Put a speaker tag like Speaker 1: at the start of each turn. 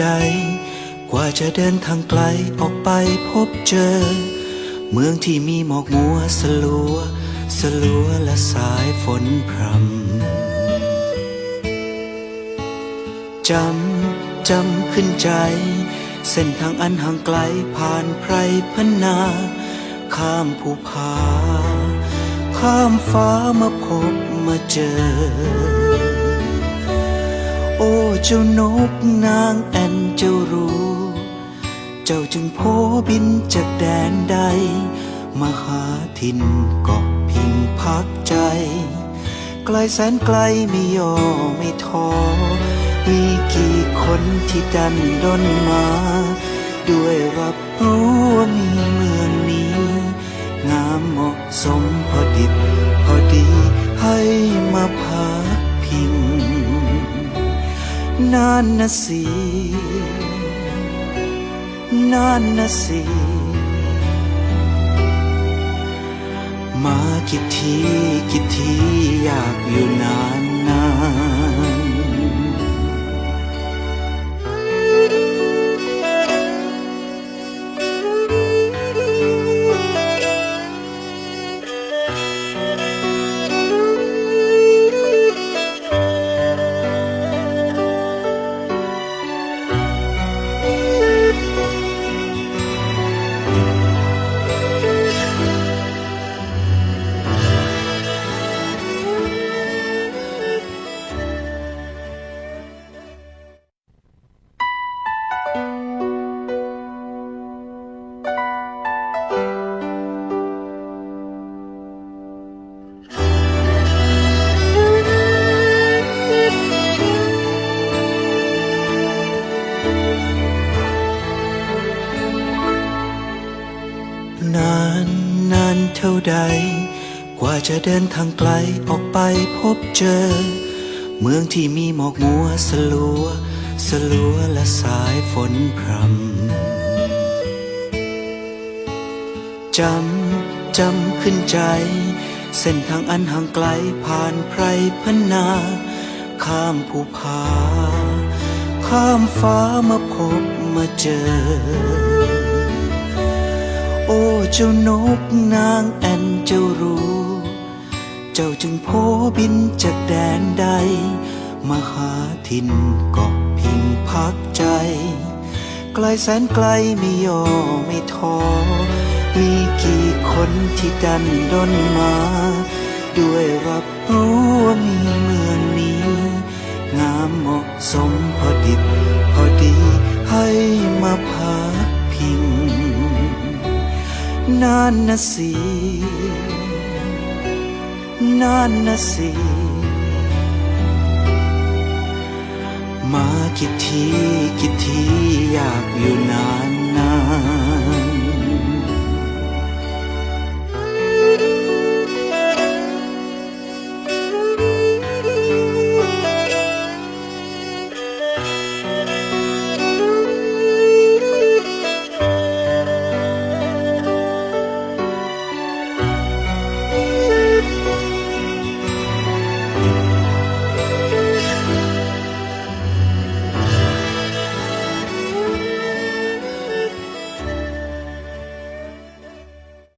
Speaker 1: ใด กว่าจะเดินทางไกลออกไปพบเจอ เมืองที่มีหมอกมัวสลัว สลัวและสายฝนพรำจำจำขึ้นใจ เส้นทางอันห่างไกลผ่านไพรพนา ข้ามภูผา ข้ามฟ้ามาพบมาเจอ โอ้เจ้านกนางแอนเจ้ารู้ เจ้าจึงโพบินจากแดนใดมาหาถิ่นเกาะพิงพักใจ ไกลแสนไกลไม่ย่อไม่ท้อมีกี่คนที่ดันดนมา ด้วยรับรู้ว่ามีเมืองนี้ งามเหมาะสมพอดิบพอดีให้มาพ นานนะสินานนะสิมากี่ทีกี่ทีอยากอยู่นานนาน ว่าจะเดินทางไกลออกไปพบเจอ เมืองที่มีหมอกมัวสลัว สลัวและสายฝนพรำจำจำขึ้นใจ เส้นทางอันห่างไกลผ่านไพรพนา ข้ามภูผา ข้ามฟ้ามาพบมาเจอโอ้เจ้านกนางแอนเจ้ารู้ เจ้าจึงโพบินจากแดนใดมาหาถิ่นเกาะพิงพักใจ ไกลแสนไกลไม่ย่อไม่ท้อมีกี่คนที่ดันดนมา ด้วยรับรู้ว่ามีเมืองนี้ งามเหมาะสมพอดิบพอดีให้มาพักพิงนานนะสิ นานนะสิ มากี่ทีกี่ทีอยากอยู่นานนาน